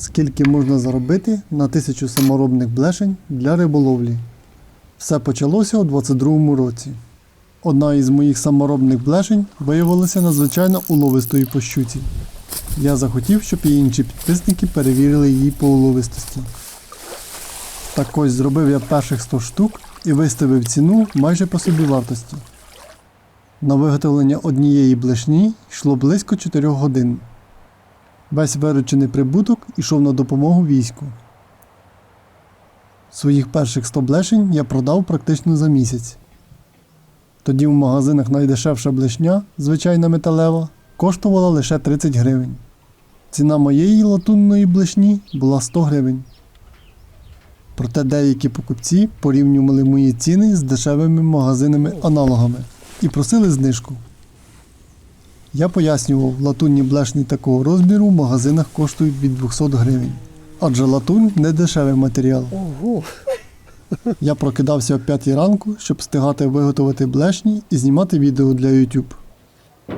скільки можна заробити на тисячу саморобних блешень для риболовлі. Все почалося у 22-му році. Одна із моїх саморобних блешень виявилася надзвичайно уловистою по щуці. Я захотів, щоб і інші підписники перевірили її по уловистості. Так ось зробив я перших 100 штук і виставив ціну майже по собівартості. На виготовлення однієї блешні йшло близько 4 годин. Весь виручений прибуток ішов на допомогу війську. Своїх перших 100 блешень я продав практично за місяць. Тоді в магазинах найдешевша блешня, звичайна металева, коштувала лише 30 гривень. Ціна моєї латунної блешні була 100 гривень. Проте деякі покупці порівнювали мої ціни з дешевими магазинами-аналогами і просили знижку. Я пояснював, латунні блешні такого розміру в магазинах коштують від 200 гривень. Адже латунь не дешевий матеріал. Ого. Я прокидався о 5 ранку, щоб встигати виготовити блешні і знімати відео для YouTube.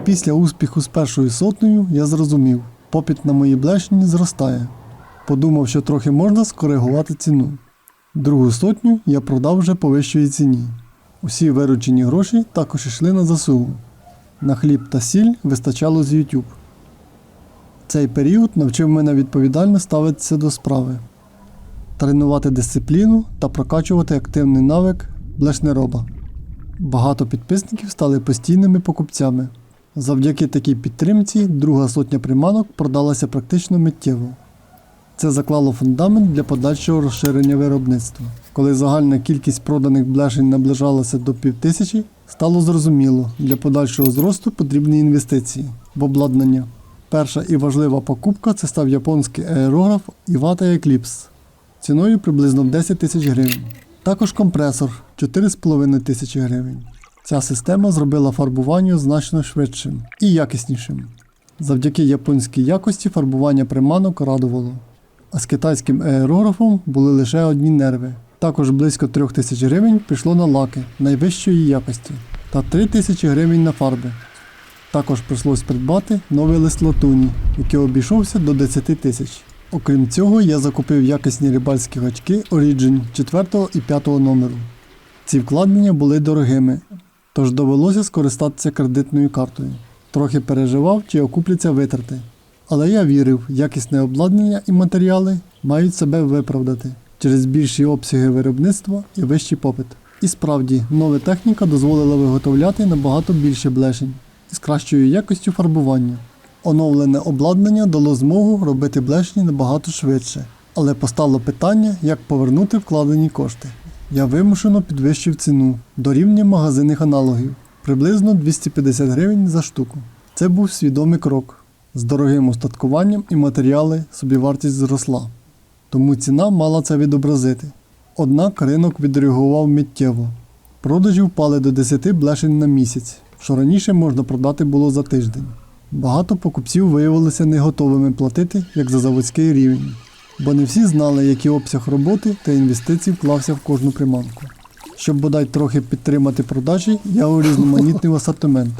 Після успіху з першою сотнею я зрозумів, попит на мої блешні зростає. Подумав, що трохи можна скоригувати ціну. Другу сотню я продав вже по вищій ціні. Усі виручені гроші також йшли на ЗСУ. На хліб та сіль вистачало з YouTube. Цей період навчив мене відповідально ставитися до справи тренувати дисципліну та прокачувати активний навик блешнероба. Багато підписників стали постійними покупцями. Завдяки такій підтримці друга сотня приманок продалася практично миттєво. Це заклало фундамент для подальшого розширення виробництва. Коли загальна кількість проданих блешень наближалася до півтисячі, стало зрозуміло, для подальшого зросту потрібні інвестиції в обладнання. Перша і важлива покупка це став японський аерограф Iwata Eclipse ціною приблизно в 10 тисяч гривень. Також компресор 4,5 тисячі гривень. Ця система зробила фарбування значно швидшим і якіснішим. Завдяки японській якості фарбування приманок радувало. А з китайським аерографом були лише одні нерви. Також близько 3 тисяч гривень пішло на лаки найвищої якості та 3 тисячі гривень на фарби. Також прийшлось придбати новий лист латуні, який обійшовся до 10 тисяч. Окрім цього, я закупив якісні рибальські гачки Origin 4 і 5 номеру. Ці вкладення були дорогими, тож довелося скористатися кредитною картою. Трохи переживав, чи окупляться витрати. Але я вірив, якісне обладнання і матеріали мають себе виправдати через більші обсяги виробництва і вищий попит. І справді, нова техніка дозволила виготовляти набагато більше блешень із кращою якістю фарбування. Оновлене обладнання дало змогу робити блешні набагато швидше, але постало питання, як повернути вкладені кошти. Я вимушено підвищив ціну до рівня магазинних аналогів приблизно 250 гривень за штуку. Це був свідомий крок. З дорогим устаткуванням і матеріали собівартість зросла, тому ціна мала це відобразити. Однак ринок відреагував миттєво. Продажі впали до 10 блешень на місяць, що раніше можна продати було за тиждень. Багато покупців виявилися не готовими платити як за заводський рівень, бо не всі знали, який обсяг роботи та інвестицій вклався в кожну приманку. Щоб бодай трохи підтримати продажі, я урізноманітнив асортимент.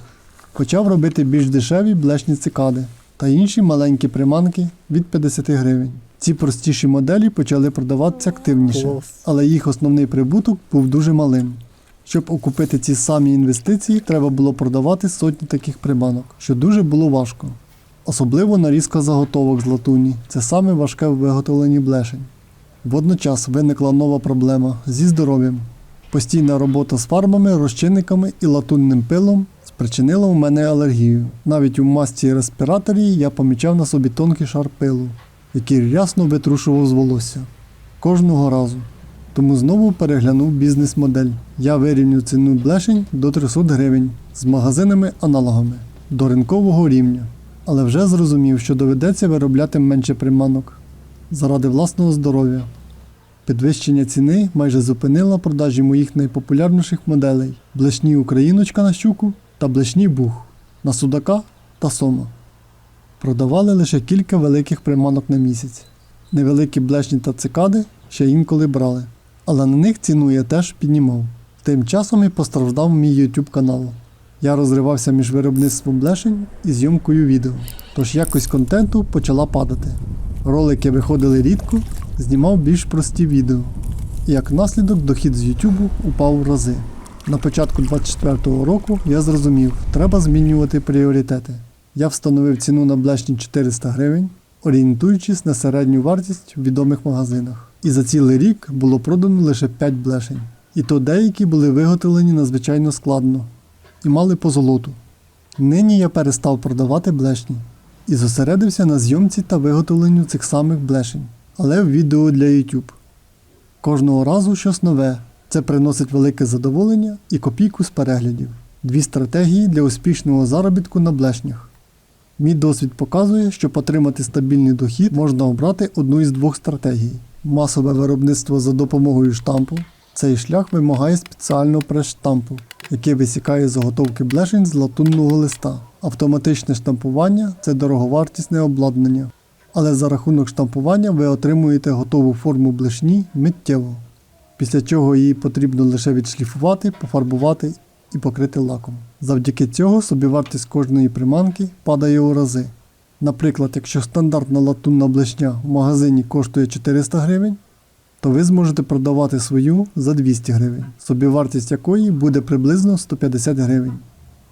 Почав робити більш дешеві блешні цикади та інші маленькі приманки від 50 гривень. Ці простіші моделі почали продаватися активніше, але їх основний прибуток був дуже малим. Щоб окупити ці самі інвестиції, треба було продавати сотні таких приманок, що дуже було важко. Особливо нарізка заготовок з латуні це саме важке в виготовленні блешень. Водночас виникла нова проблема зі здоров'ям. Постійна робота з фарбами, розчинниками і латунним пилом спричинила у мене алергію. Навіть у масці респіраторі я помічав на собі тонкий шар пилу, який рясно витрушував з волосся. Кожного разу. Тому знову переглянув бізнес-модель. Я вирівнюю ціну блешень до 300 гривень з магазинами-аналогами до ринкового рівня. Але вже зрозумів, що доведеться виробляти менше приманок заради власного здоров'я. Підвищення ціни майже зупинило продажі моїх найпопулярніших моделей блешні Україночка на щуку та блешні бух на судака та сома. Продавали лише кілька великих приманок на місяць. Невеликі блешні та цикади ще інколи брали, але на них ціну я теж піднімав. Тим часом і постраждав мій YouTube канал. Я розривався між виробництвом блешень і зйомкою відео, тож якість контенту почала падати. Ролики виходили рідко, знімав більш прості відео. І як наслідок дохід з Ютубу упав в рази. На початку 24-го року я зрозумів, треба змінювати пріоритети. Я встановив ціну на блешні 400 гривень, орієнтуючись на середню вартість в відомих магазинах. І за цілий рік було продано лише 5 блешень. І то деякі були виготовлені надзвичайно складно і мали позолоту. Нині я перестав продавати блешні і зосередився на зйомці та виготовленню цих самих блешень, але в відео для YouTube. Кожного разу щось нове. Це приносить велике задоволення і копійку з переглядів. Дві стратегії для успішного заробітку на блешнях. Мій досвід показує, щоб отримати стабільний дохід, можна обрати одну із двох стратегій: масове виробництво за допомогою штампу. Цей шлях вимагає спеціального прес-штампу, який висікає заготовки блешень з латунного листа. Автоматичне штампування це дороговартісне обладнання. Але за рахунок штампування ви отримуєте готову форму блешні миттєво, після чого її потрібно лише відшліфувати, пофарбувати і покрити лаком. Завдяки цього собівартість кожної приманки падає у рази. Наприклад, якщо стандартна латунна блешня в магазині коштує 400 гривень, то ви зможете продавати свою за 200 гривень, собівартість якої буде приблизно 150 гривень,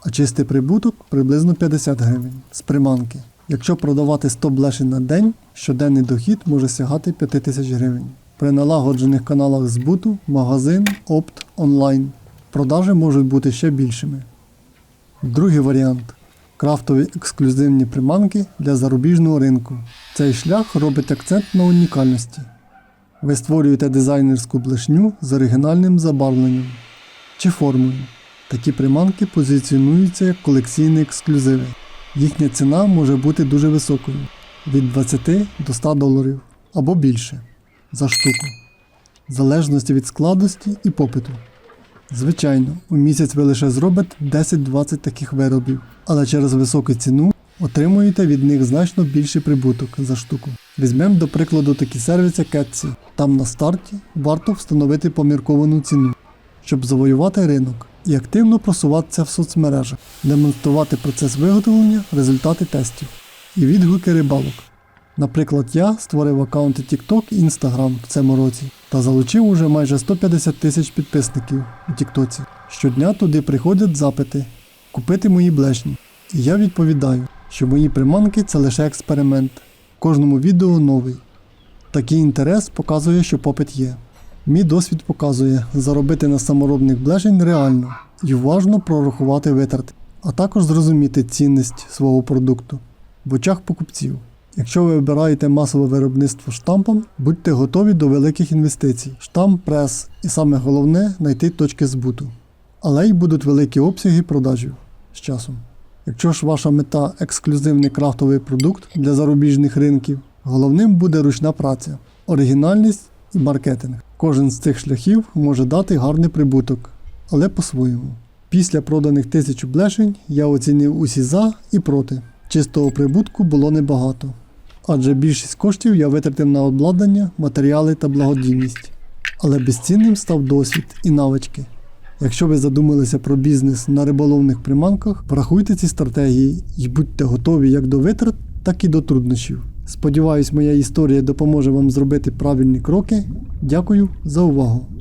а чистий прибуток приблизно 50 гривень з приманки. Якщо продавати 100 блешень на день, щоденний дохід може сягати 5000 гривень. При налагоджених каналах збуту, магазин, опт, онлайн продажі можуть бути ще більшими. Другий варіант крафтові ексклюзивні приманки для зарубіжного ринку. Цей шлях робить акцент на унікальності. Ви створюєте дизайнерську блешню з оригінальним забарвленням чи формою. Такі приманки позиціонуються як колекційні ексклюзиви. Їхня ціна може бути дуже високою від 20 до 100 доларів або більше за штуку, в залежності від складності і попиту. Звичайно, у місяць ви лише зробите 10-20 таких виробів, але через високу ціну отримуєте від них значно більший прибуток за штуку. Візьмемо до прикладу такі сервіси Etsy. Там на старті варто встановити помірковану ціну, щоб завоювати ринок і активно просуватися в соцмережах, демонструвати процес виготовлення, результати тестів і відгуки рибалок. Наприклад, я створив аккаунти TikTok і Instagram в цьому році та залучив уже майже 150 тисяч підписників у TikTok. Щодня туди приходять запити купити мої блешні. І я відповідаю, що мої приманки це лише експеримент. Кожному відео новий. Такий інтерес показує, що попит є. Мій досвід показує, заробити на саморобних блешень реально і уважно прорахувати витрати, а також зрозуміти цінність свого продукту в очах покупців. Якщо ви вибираєте масове виробництво штампом, будьте готові до великих інвестицій, штамп, прес і саме головне знайти точки збуту. Але й будуть великі обсяги продажів з часом. Якщо ж ваша мета ексклюзивний крафтовий продукт для зарубіжних ринків, головним буде ручна праця, оригінальність і маркетинг. Кожен з цих шляхів може дати гарний прибуток, але по-своєму. Після проданих тисячу блешень я оцінив усі за і проти. Чистого прибутку було небагато, адже більшість коштів я витратив на обладнання, матеріали та благодійність. Але безцінним став досвід і навички. Якщо ви задумалися про бізнес на риболовних приманках, врахуйте ці стратегії і будьте готові як до витрат, так і до труднощів. Сподіваюсь, моя історія допоможе вам зробити правильні кроки. Дякую за увагу!